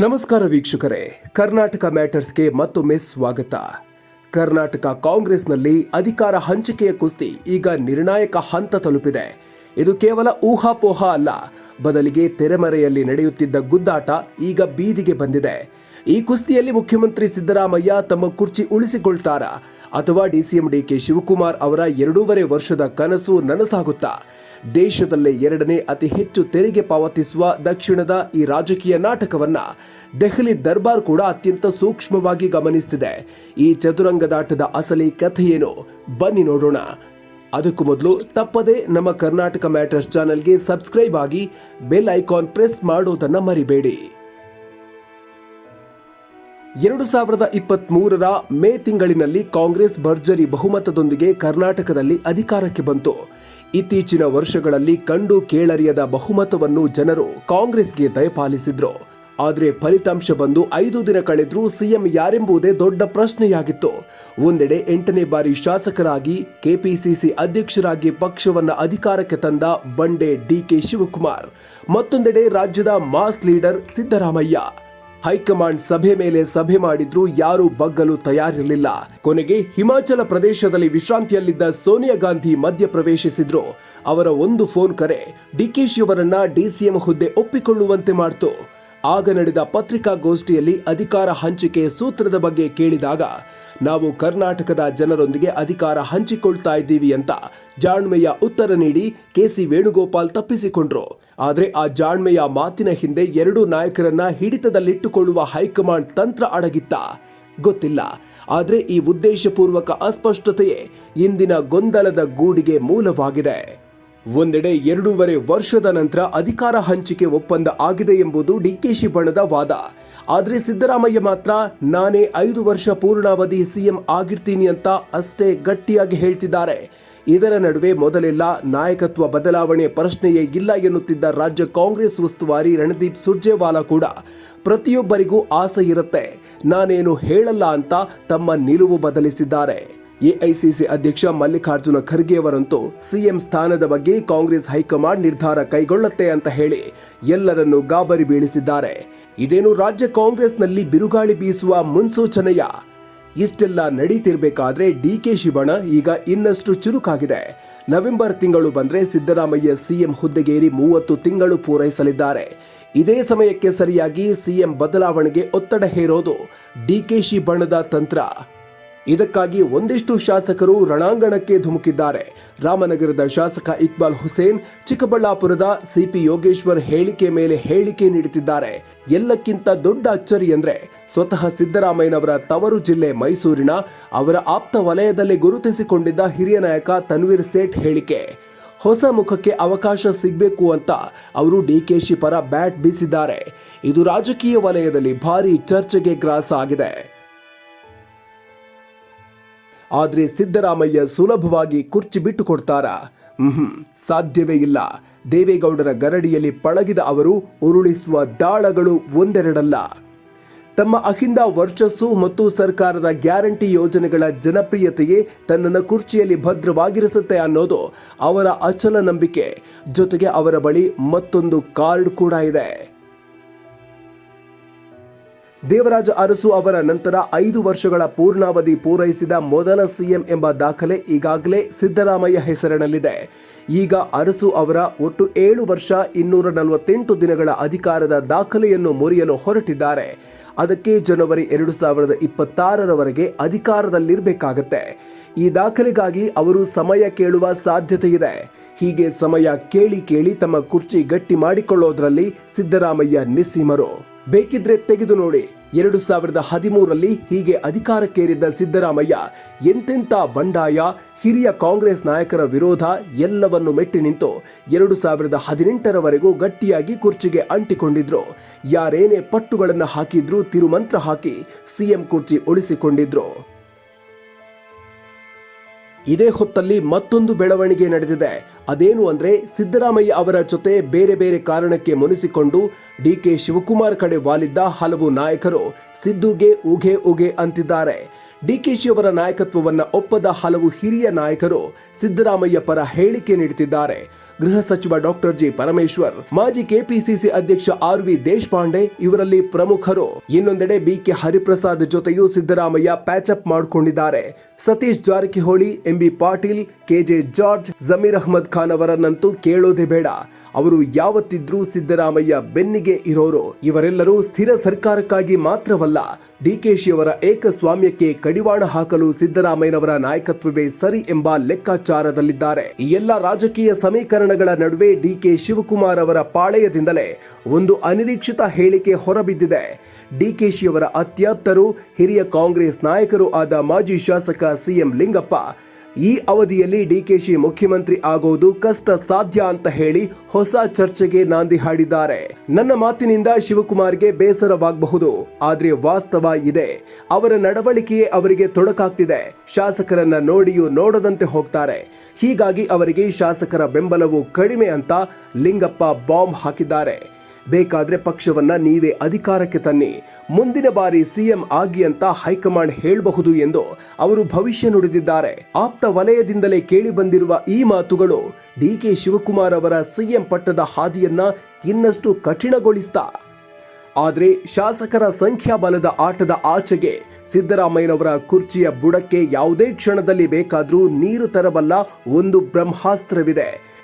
ನಮಸ್ಕಾರ ವೀಕ್ಷಕರೇ, ಕರ್ನಾಟಕ ಮ್ಯಾಟರ್ಸ್ಗೆ ಮತ್ತೊಮ್ಮೆ ಸ್ವಾಗತ. ಕರ್ನಾಟಕ ಕಾಂಗ್ರೆಸ್ನಲ್ಲಿ ಅಧಿಕಾರ ಹಂಚಿಕೆಯ ಕುಸ್ತಿ ಈಗ ನಿರ್ಣಾಯಕ ಹಂತ ತಲುಪಿದೆ. ಇದು ಕೇವಲ ಊಹಾಪೋಹ ಅಲ್ಲ. ಬದಲಿಗೆ ತೆರೆಮರೆಯಲ್ಲಿ ನಡೆಯುತ್ತಿದ್ದ ಗುದ್ದಾಟ ಈಗ ಬೀದಿಗೆ ಬಂದಿದೆ. ಈ ಕುಸ್ತಿಯಲ್ಲಿ ಮುಖ್ಯಮಂತ್ರಿ ಸಿದ್ದರಾಮಯ್ಯ ತಮ್ಮ ಕುರ್ಚಿ ಉಳಿಸಿಕೊಳ್ತಾರಾ. ಅಥವಾ ಡಿಸಿಎಂ ಡಿಕೆ ಶಿವಕುಮಾರ್ ಅವರ ಎರಡೂವರೆ ವರ್ಷದ ಕನಸು ನನಸಾಗುತ್ತಾ. ದೇಶದಲ್ಲೇ ಎರಡನೇ ಅತಿ ಹೆಚ್ಚು ತೆರಿಗೆ ಪಾವತಿಸುವ ದಕ್ಷಿಣದ ಈ ರಾಜಕೀಯ ನಾಟಕವನ್ನ ದೆಹಲಿ ದರ್ಬಾರ್ ಕೂಡ ಅತ್ಯಂತ ಸೂಕ್ಷ್ಮವಾಗಿ ಗಮನಿಸುತ್ತಿದೆ ಈ ಚದುರಂಗದಾಟದ ಅಸಲಿ ಕಥೆಯೇನು? ಬನ್ನಿ ನೋಡೋಣ. ಅದಕ್ಕೂ ಮೊದಲು ತಪ್ಪದೆ ನಮ್ಮ ಕರ್ನಾಟಕ ಮ್ಯಾಟರ್ಸ್ ಚಾನೆಲ್ಗೆ ಸಬ್ಸ್ಕ್ರೈಬ್ ಆಗಿ ಬೆಲ್ ಐಕಾನ್ ಪ್ರೆಸ್ ಮಾಡೋದನ್ನ ಮರಿಬೇಡಿ. ಎರಡು ಸಾವಿರದ ಇಪ್ಪತ್ತ್ ಮೂರರ ಮೇ ತಿಂಗಳಿನಲ್ಲಿ ಕಾಂಗ್ರೆಸ್ ಭರ್ಜರಿ ಬಹುಮತದೊಂದಿಗೆ ಕರ್ನಾಟಕದಲ್ಲಿ ಅಧಿಕಾರಕ್ಕೆ ಬಂತು. ಇತ್ತೀಚಿನ ವರ್ಷಗಳಲ್ಲಿ ಕಂಡು ಕೇಳರಿಯದ ಬಹುಮತವನ್ನು ಜನರು ಕಾಂಗ್ರೆಸ್ಗೆ ದಯಪಾಲಿಸಿದ್ರು. ಆದರೆ ಫಲಿತಾಂಶ ಬಂದು ಐದು ದಿನ ಕಳೆದರೂ ಸಿಎಂ ಯಾರೆಂಬುದೇ ದೊಡ್ಡ ಪ್ರಶ್ನೆಯಾಗಿತ್ತು. ಒಂದೆಡೆ ಎಂಟನೇ ಬಾರಿ ಶಾಸಕರಾಗಿ ಕೆಪಿಸಿಸಿ ಅಧ್ಯಕ್ಷರಾಗಿ ಪಕ್ಷವನ್ನು ಅಧಿಕಾರಕ್ಕೆ ತಂದ ಬಂಡೆ ಡಿಕೆ ಶಿವಕುಮಾರ್. ಮತ್ತೊಂದೆಡೆ ರಾಜ್ಯದ ಮಾಸ್ ಲೀಡರ್ ಸಿದ್ದರಾಮಯ್ಯ. ಹೈಕಮಾಂಡ್ ಸಭೆ ಮೇಲೆ ಸಭೆ ಮಾಡಿದ್ರೂ ಯಾರೂ ಬಗ್ಗಲು ತಯಾರಿರಲಿಲ್ಲ. ಕೊನೆಗೆ ಹಿಮಾಚಲ ಪ್ರದೇಶದಲ್ಲಿ ವಿಶ್ರಾಂತಿಯಲ್ಲಿದ್ದ ಸೋನಿಯಾ ಗಾಂಧಿ ಮಧ್ಯ ಪ್ರವೇಶಿಸಿದ್ರು. ಅವರ ಒಂದು ಫೋನ್ ಕರೆ ಡಿಕೆಶಿಯವರನ್ನ ಡಿಸಿಎಂ ಹುದ್ದೆ ಒಪ್ಪಿಕೊಳ್ಳುವಂತೆ ಮಾಡಿತು. ಆಗ ನಡೆದ ಪತ್ರಿಕಾಗೋಷ್ಠಿಯಲ್ಲಿ ಅಧಿಕಾರ ಹಂಚಿಕೆ ಸೂತ್ರದ ಬಗ್ಗೆ ಕೇಳಿದಾಗ, ನಾವು ಕರ್ನಾಟಕದ ಜನರೊಂದಿಗೆ ಅಧಿಕಾರ ಹಂಚಿಕೊಳ್ತಾ ಇದ್ದೀವಿ ಅಂತ ಜಾಣ್ಮೆಯ ಉತ್ತರ ನೀಡಿ ಕೆಸಿ ವೇಣುಗೋಪಾಲ್ ತಪ್ಪಿಸಿಕೊಂಡ್ರು. ಆದರೆ ಆ ಜಾಣ್ಮೆಯ ಮಾತಿನ ಹಿಂದೆ ಎರಡು ನಾಯಕರನ್ನ ಹಿಡಿತದಲ್ಲಿಟ್ಟುಕೊಳ್ಳುವ ಹೈಕಮಾಂಡ್ ತಂತ್ರ ಅಡಗಿತ್ತ. ಗೊತ್ತಿಲ್ಲ. ಆದರೆ ಈ ಉದ್ದೇಶಪೂರ್ವಕ ಅಸ್ಪಷ್ಟತೆಯೇ ಇಂದಿನ ಗೊಂದಲದ ಗೂಡಿಗೆ ಮೂಲವಾಗಿದೆ. ಒಂದೆಡೆ ಎರಡೂವರೆ ವರ್ಷದ ನಂತರ ಅಧಿಕಾರ ಹಂಚಿಕೆ ಒಪ್ಪಂದ ಆಗಿದೆ ಎಂಬುದು ಡಿಕೆಶಿ ಬಣದ ವಾದ. ಆದರೆ ಸಿದ್ದರಾಮಯ್ಯ ಮಾತ್ರ, ನಾನೇ ಐದು ವರ್ಷ ಪೂರ್ಣಾವಧಿ ಸಿಎಂ ಆಗಿರ್ತೀನಿ ಅಂತ ಅಷ್ಟೇ ಗಟ್ಟಿಯಾಗಿ ಹೇಳ್ತಿದ್ದಾರೆ. ಇದರ ನಡುವೆ ಮೊದಲೆಲ್ಲ ನಾಯಕತ್ವ ಬದಲಾವಣೆ ಪ್ರಶ್ನೆಯೇ ಇಲ್ಲ ಎನ್ನುತ್ತಿದ್ದ ರಾಜ್ಯ ಕಾಂಗ್ರೆಸ್ ಉಸ್ತುವಾರಿ ರಣದೀಪ್ ಸುರ್ಜೇವಾಲಾ ಕೂಡ ಪ್ರತಿಯೊಬ್ಬರಿಗೂ ಆಸೆ ಇರುತ್ತೆ. ನಾನೇನು ಹೇಳಲ್ಲ ಅಂತ ತಮ್ಮ ನಿಲುವು ಬದಲಿಸಿದ್ದಾರೆ. ಎಐಸಿಸಿ ಅಧ್ಯಕ್ಷ ಮಲ್ಲಿಕಾರ್ಜುನ ಖರ್ಗೆ ಅವರಂತೂ ಸಿಎಂ ಸ್ಥಾನದ ಬಗ್ಗೆ ಕಾಂಗ್ರೆಸ್ ಹೈಕಮಾಂಡ್ ನಿರ್ಧಾರ ಕೈಗೊಳ್ಳುತ್ತೆ ಅಂತ ಹೇಳಿ ಎಲ್ಲರನ್ನೂ ಗಾಬರಿ ಬೀಳಿಸಿದ್ದಾರೆ. ಇದೇನು ರಾಜ್ಯ ಕಾಂಗ್ರೆಸ್ನಲ್ಲಿ ಬಿರುಗಾಳಿ ಬೀಸುವ ಮುನ್ಸೂಚನೆಯ? ಇಷ್ಟೆಲ್ಲ ನಡೀತಿರ್ಬೇಕಾದ್ರೆ ಡಿಕೆ ಶಿವಣ ಈಗ ಇನ್ನಷ್ಟು ಚುರುಕಾಗಿದೆ. ನವೆಂಬರ್ ತಿಂಗಳು ಬಂದ್ರೆ ಸಿದ್ದರಾಮಯ್ಯ ಸಿಎಂ ಹುದ್ದೆಗೇರಿ ಮೂವತ್ತು ತಿಂಗಳು ಪೂರೈಸಲಿದ್ದಾರೆ. ಇದೇ ಸಮಯಕ್ಕೆ ಸರಿಯಾಗಿ ಸಿಎಂ ಬದಲಾವಣೆಗೆ ಒತ್ತಡ ಹೇರೋದು ಡಿಕೆಶಿ ಬಣದ ತಂತ್ರ. ಇದಕ್ಕಾಗಿ ಒಂದಿಷ್ಟು ಶಾಸಕರು ರಣಾಂಗಣಕ್ಕೆ ಧುಮುಕಿದ್ದಾರೆ. ರಾಮನಗರದ ಶಾಸಕ ಇಕ್ಬಾಲ್ ಹುಸೇನ್ ಚಿಕ್ಕಬಳ್ಳಾಪುರದ ಸಿಪಿ ಯೋಗೇಶ್ವರ್ ಹೇಳಿಕೆ ಮೇಲೆ ಹೇಳಿಕೆ ನೀಡುತ್ತಿದ್ದಾರೆ. ಎಲ್ಲಕ್ಕಿಂತ ದೊಡ್ಡ ಅಚ್ಚರಿ ಅಂದ್ರೆ ಸ್ವತಃ ಸಿದ್ದರಾಮಯ್ಯನವರ ತವರು ಜಿಲ್ಲೆ ಮೈಸೂರಿನ ಅವರ ಆಪ್ತ ವಲಯದಲ್ಲಿ ಗುರುತಿಸಿಕೊಂಡಿದ್ದ ಹಿರಿಯ ನಾಯಕ ತನ್ವೀರ್ ಸೇಠ್ ಹೇಳಿಕೆ. ಹೊಸ ಮುಖಕ್ಕೆ ಅವಕಾಶ ಸಿಗಬೇಕು ಅಂತ ಅವರು ಡಿಕೆಶಿ ಪರ ಬ್ಯಾಟ್ ಬೀಸಿದ್ದಾರೆ. ಇದು ರಾಜಕೀಯ ವಲಯದಲ್ಲಿ ಭಾರಿ ಚರ್ಚೆಗೆ ಗ್ರಾಸ ಆಗಿದೆ. ಆದ್ರೆ ಸಿದ್ದರಾಮಯ್ಯ ಸುಲಭವಾಗಿ ಕುರ್ಚಿ ಬಿಟ್ಟು ಕೊಡ್ತಾರಾ? ಹ್ಮ್, ಸಾಧ್ಯವೇ ಇಲ್ಲ. ದೇವೇಗೌಡರ ಗರಡಿಯಲ್ಲಿ ಪಳಗಿದ ಅವರು ಉರುಳಿಸುವ ದಾಳಗಳು ಒಂದೆರಡಲ್ಲ. ತಮ್ಮ ಅಹಿಂದ ವರ್ಚಸ್ಸು ಮತ್ತು ಸರ್ಕಾರದ ಗ್ಯಾರಂಟಿ ಯೋಜನೆಗಳ ಜನಪ್ರಿಯತೆಯೇ ತನ್ನನ್ನು ಕುರ್ಚಿಯಲ್ಲಿ ಭದ್ರವಾಗಿರಿಸುತ್ತೆ ಅನ್ನೋದು ಅವರ ಅಚಲ ನಂಬಿಕೆ. ಜೊತೆಗೆ ಅವರ ಬಳಿ ಮತ್ತೊಂದು ಕಾರ್ಡ್ ಕೂಡ ಇದೆ. ದೇವರಾಜ ಅರಸು ಅವರ ನಂತರ ಐದು ವರ್ಷಗಳ ಪೂರ್ಣಾವಧಿ ಪೂರೈಸಿದ ಮೊದಲ ಸಿಎಂ ಎಂಬ ದಾಖಲೆ ಈಗಾಗಲೇ ಸಿದ್ದರಾಮಯ್ಯ ಹೆಸರಿನಲ್ಲಿದೆ. ಈಗ ಅರಸು ಅವರ ಒಟ್ಟು ಏಳು ವರ್ಷ ಇನ್ನೂರ ನಲವತ್ತೆಂಟು ದಿನಗಳ ಅಧಿಕಾರದ ದಾಖಲೆಯನ್ನು ಮುರಿಯಲು ಹೊರಟಿದ್ದಾರೆ. ಅದಕ್ಕೆ ಜನವರಿ ಎರಡು ಸಾವಿರದ ಇಪ್ಪತ್ತಾರರವರೆಗೆ ಅಧಿಕಾರದಲ್ಲಿರಬೇಕಾಗತ್ತೆ. ಈ ದಾಖಲೆಗಾಗಿ ಅವರು ಸಮಯ ಕೇಳುವ ಸಾಧ್ಯತೆ ಇದೆ. ಹೀಗೆ ಸಮಯ ಕೇಳಿ ಕೇಳಿ ತಮ್ಮ ಕುರ್ಚಿ ಗಟ್ಟಿ ಮಾಡಿಕೊಳ್ಳೋದ್ರಲ್ಲಿ ಸಿದ್ದರಾಮಯ್ಯ ನಿಸ್ಸೀಮರು. ಬೇಕಿದ್ರೆ ತೆಗೆದು ನೋಡಿ. ಎರಡು ಸಾವಿರದ ಹದಿಮೂರರಲ್ಲಿ ಹೀಗೆ ಅಧಿಕಾರಕ್ಕೇರಿದ್ದ ಸಿದ್ದರಾಮಯ್ಯ, ಎಂತೆಂಥ ಬಂಡಾಯ, ಹಿರಿಯ ಕಾಂಗ್ರೆಸ್ ನಾಯಕರ ವಿರೋಧ ಎಲ್ಲವನ್ನು ಮೆಟ್ಟಿ ನಿಂತು ಎರಡು ಸಾವಿರದ ಹದಿನೆಂಟರವರೆಗೂ ಗಟ್ಟಿಯಾಗಿ ಕುರ್ಚಿಗೆ ಅಂಟಿಕೊಂಡಿದ್ರು. ಯಾರೇನೇ ಪಟ್ಟುಗಳನ್ನು ಹಾಕಿದ್ರೂ ತಿರುಮಂತ್ರ ಹಾಕಿ ಸಿಎಂ ಕುರ್ಚಿ ಉಳಿಸಿಕೊಂಡಿದ್ರು. ಇದೇ ಹೊತ್ತಲ್ಲಿ ಮತ್ತೊಂದು ಬೆಳವಣಿಗೆ ನಡೆದಿದೆ. ಅದೇನು ಅಂದ್ರೆ ಸಿದ್ದರಾಮಯ್ಯ ಅವರ ಜೊತೆ ಬೇರೆ ಬೇರೆ ಕಾರಣಕ್ಕೆ ಮುನಿಸಿಕೊಂಡು ಡಿಕೆ ಶಿವಕುಮಾರ್ ಕಡೆ ವಾಲಿದ್ದ ಹಲವು ನಾಯಕರು ಸಿದ್ದುಗೆ ಉಗೆ ಉಗೆ ಅಂತಿದ್ದಾರೆ. ಡಿಕೆಶಿ ಅವರ ನಾಯಕತ್ವವನ್ನ ಒಪ್ಪದ ಹಲವು ಹಿರಿಯ ನಾಯಕರು ಸಿದ್ದರಾಮಯ್ಯ ಪರ ಹೇಳಿಕೆ ನೀಡುತ್ತಿದ್ದಾರೆ. ಗೃಹ ಸಚಿವ ಡಾಕ್ಟರ್ ಜಿ ಪರಮೇಶ್ವರ್, ಮಾಜಿ ಕೆಪಿಸಿಸಿ ಅಧ್ಯಕ್ಷ ಆರ್ ವಿ ದೇಶಪಾಂಡೆ ಇವರಲ್ಲಿ ಪ್ರಮುಖರು. ಇನ್ನೊಂದೆಡೆ ಬಿಕೆ ಹರಿಪ್ರಸಾದ್ ಜೊತೆಯೂ ಸಿದ್ದರಾಮಯ್ಯ ಪ್ಯಾಚಪ್ ಮಾಡಿಕೊಂಡಿದ್ದಾರೆ. Satish Jarkiholi M B Patil K J George, Zameer Ahmed Khan ಅವರನ್ನಂತೂ ಕೇಳೋದೇ ಬೇಡ. ಅವರು ಯಾವತ್ತಿದ್ರೂ ಸಿದ್ದರಾಮಯ್ಯ ಬೆನ್ನಿಗೆ ಇರೋರು. ಇವರೆಲ್ಲರೂ ಸ್ಥಿರ ಸರ್ಕಾರಕ್ಕಾಗಿ ಮಾತ್ರವಲ್ಲ, ಡಿಕೆಶಿಯವರ ಏಕಸ್ವಾಮ್ಯಕ್ಕೆ ಕಡಿವಾಣ ಹಾಕಲು ಸಿದ್ದರಾಮಯ್ಯನವರ ನಾಯಕತ್ವವೇ ಸರಿ ಎಂಬ ಲೆಕ್ಕಾಚಾರದಲ್ಲಿದ್ದಾರೆ. ಎಲ್ಲ ರಾಜಕೀಯ ಸಮೀಕರಣಗಳ ನಡುವೆ ಡಿಕೆ ಶಿವಕುಮಾರ್ ಅವರ ಪಾಳೆಯದಿಂದಲೇ ಒಂದು ಅನಿರೀಕ್ಷಿತ ಹೇಳಿಕೆ ಹೊರಬಿದ್ದಿದೆ. ಡಿಕೆಶಿಯವರ ಅತ್ಯಾಪ್ತರು, ಹಿರಿಯ ಕಾಂಗ್ರೆಸ್ ನಾಯಕರು ಆದ ಮಾಜಿ ಶಾಸಕ ಸಿಎಂ ಲಿಂಗಪ್ಪ ಈ ಅವಧಿಯಲ್ಲಿ ಡಿಕೆಶಿ ಮುಖ್ಯಮಂತ್ರಿ ಆಗೋದು ಕಷ್ಟ ಸಾಧ್ಯ ಅಂತ ಹೇಳಿ ಹೊಸ ಚರ್ಚೆಗೆ ನಾಂದಿ ಹಾಡಿದ್ದಾರೆ. ನನ್ನ ಮಾತಿನಿಂದ ಶಿವಕುಮಾರ್ಗೆ ಬೇಸರವಾಗಬಹುದು. ಆದ್ರೆ ವಾಸ್ತವ ಇದೆ. ಅವರ ನಡವಳಿಕೆಯೇ ಅವರಿಗೆ ತೊಡಕಾಗ್ತಿದೆ. ಶಾಸಕರನ್ನ ನೋಡಿಯೂ ನೋಡದಂತೆ ಹೋಗ್ತಾರೆ. ಹೀಗಾಗಿ ಅವರಿಗೆ ಶಾಸಕರ ಬೆಂಬಲವು ಕಡಿಮೆ ಅಂತ ಲಿಂಗಪ್ಪ ಬಾಂಬ್ ಹಾಕಿದ್ದಾರೆ. ಬೇಕಾದ್ರೆ ಪಕ್ಷವನ್ನ ನೀವೇ ಅಧಿಕಾರಕ್ಕೆ ತನ್ನಿ. ಮುಂದಿನ ಬಾರಿ ಸಿಎಂ ಆಗಿ ಅಂತ ಹೈಕಮಾಂಡ್ ಹೇಳಬಹುದು ಎಂದು ಅವರು ಭವಿಷ್ಯ ನುಡಿದಿದ್ದಾರೆ. ಆಪ್ತ ವಲಯದಿಂದಲೇ ಕೇಳಿ ಬಂದಿರುವ ಈ ಮಾತುಗಳು ಡಿಕೆ ಶಿವಕುಮಾರ್ ಅವರ ಸಿಎಂ ಪಟ್ಟದ ಹಾದಿಯನ್ನ ಇನ್ನಷ್ಟು ಕಠಿಣಗೊಳಿಸ್ತಾ. ಆದರೆ ಶಾಸಕರ ಸಂಖ್ಯಾಬಲದ ಆಟದ ಆಚೆಗೆ ಸಿದ್ದರಾಮಯ್ಯನವರ ಕುರ್ಚಿಯ ಬುಡಕ್ಕೆ ಯಾವುದೇ ಕ್ಷಣದಲ್ಲಿ ಬೇಕಾದರೂ ನೀರು ತರಬಲ್ಲ ಒಂದು ಬ್ರಹ್ಮಾಸ್ತ್ರವಿದೆ.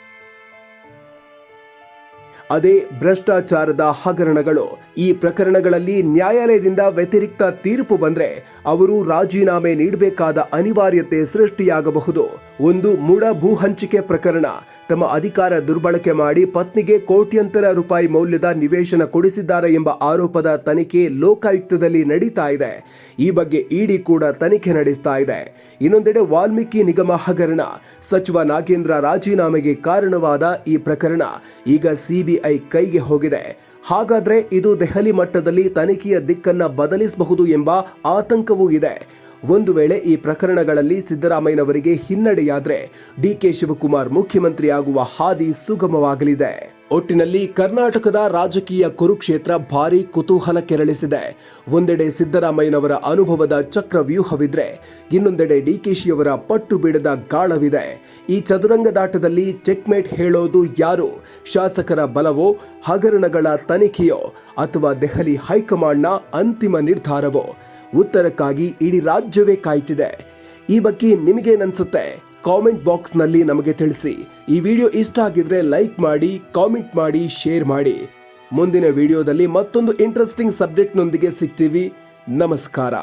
ಅದೇ ಭ್ರಷ್ಟಾಚಾರದ ಹಗರಣಗಳು. ಈ ಪ್ರಕರಣಗಳಲ್ಲಿ ನ್ಯಾಯಾಲಯದಿಂದ ವ್ಯತಿರಿಕ್ತ ತೀರ್ಪು ಬಂದ್ರೆ ಅವರು ರಾಜೀನಾಮೆ ನೀಡಬೇಕಾದ ಅನಿವಾರ್ಯತೆ ಸೃಷ್ಟಿಯಾಗಬಹುದು. ಒಂದು ಮೂಡ ಭೂ ಹಂಚಿಕೆ ಪ್ರಕರಣ. ತಮ್ಮ ಅಧಿಕಾರ ದುರ್ಬಳಕೆ ಮಾಡಿ ಪತ್ನಿಗೆ ಕೋಟ್ಯಂತರ ರೂಪಾಯಿ ಮೌಲ್ಯದ ನಿವೇಶನ ಕೊಡಿಸಿದ್ದಾರೆ ಎಂಬ ಆರೋಪದ ತನಿಖೆ ಲೋಕಾಯುಕ್ತದಲ್ಲಿ ನಡೀತಾ ಇದೆ. ಈ ಬಗ್ಗೆ ಇಡಿ ಕೂಡ ತನಿಖೆ ನಡೆಸ್ತಾ ಇದೆ. ಇನ್ನೊಂದೆಡೆ ವಾಲ್ಮೀಕಿ ನಿಗಮ ಹಗರಣ. ಸಚಿವ ನಾಗೇಂದ್ರ ರಾಜೀನಾಮೆಗೆ ಕಾರಣವಾದ ಈ ಪ್ರಕರಣ ಈಗ ಸಿಬಿಐ ಕೈಗೆ ಹೋಗಿದೆ. ಹಾಗಾದ್ರೆ ಇದು ದೆಹಲಿ ಮಟ್ಟದಲ್ಲಿ ತನಿಖೆಯ ದಿಕ್ಕನ್ನ ಬದಲಿಸಬಹುದು ಎಂಬ ಆತಂಕವೂ ಇದೆ. ಒಂದು ವೇಳೆ ಈ ಪ್ರಕರಣಗಳಲ್ಲಿ ಸಿದ್ದರಾಮಯ್ಯನವರಿಗೆ ಹಿನ್ನಡೆಯಾದ್ರೆ ಡಿಕೆ ಶಿವಕುಮಾರ್ ಮುಖ್ಯಮಂತ್ರಿಯಾಗುವ ಹಾದಿ ಸುಗಮವಾಗಲಿದೆ. ಒಟ್ಟಿನಲ್ಲಿ ಕರ್ನಾಟಕದ ರಾಜಕೀಯ ಕುರುಕ್ಷೇತ್ರ ಭಾರಿ ಕುತೂಹಲ ಕೆರಳಿಸಿದೆ. ಒಂದೆಡೆ ಸಿದ್ದರಾಮಯ್ಯನವರ ಅನುಭವದ ಚಕ್ರವ್ಯೂಹವಿದ್ರೆ, ಇನ್ನೊಂದೆಡೆ ಡಿಕೆಶಿಯವರ ಪಟ್ಟು ಬಿಡದ ಗಾಳವಿದೆ. ಈ ಚದುರಂಗದಾಟದಲ್ಲಿ ಚೆಕ್ಮೇಟ್ ಹೇಳೋದು ಯಾರು? ಶಾಸಕರ ಬಲವೋ, ಹಗರಣಗಳ ತನಿಖೆಯೋ, ಅಥವಾ ದೆಹಲಿ ಹೈಕಮಾಂಡ್ನ ಅಂತಿಮ ನಿರ್ಧಾರವೋ? ಉತ್ತರಕ್ಕಾಗಿ ಇಡೀ ರಾಜ್ಯವೇ ಕಾಯ್ತಿದೆ. ಈ ಬಗ್ಗೆ ನಿಮಗೇನನ್ಸುತ್ತೆ? ಕಾಮೆಂಟ್ ಬಾಕ್ಸ್ನಲ್ಲಿ ನಮಗೆ ತಿಳಿಸಿ. ಈ ವಿಡಿಯೋ ಇಷ್ಟ ಆಗಿದ್ರೆ ಲೈಕ್ ಮಾಡಿ, ಕಾಮೆಂಟ್ ಮಾಡಿ, ಶೇರ್ ಮಾಡಿ. ಮುಂದಿನ ವಿಡಿಯೋದಲ್ಲಿ ಮತ್ತೊಂದು ಇಂಟ್ರೆಸ್ಟಿಂಗ್ ಸಬ್ಜೆಕ್ಟ್ನೊಂದಿಗೆ ಸಿಗ್ತೀವಿ. ನಮಸ್ಕಾರ.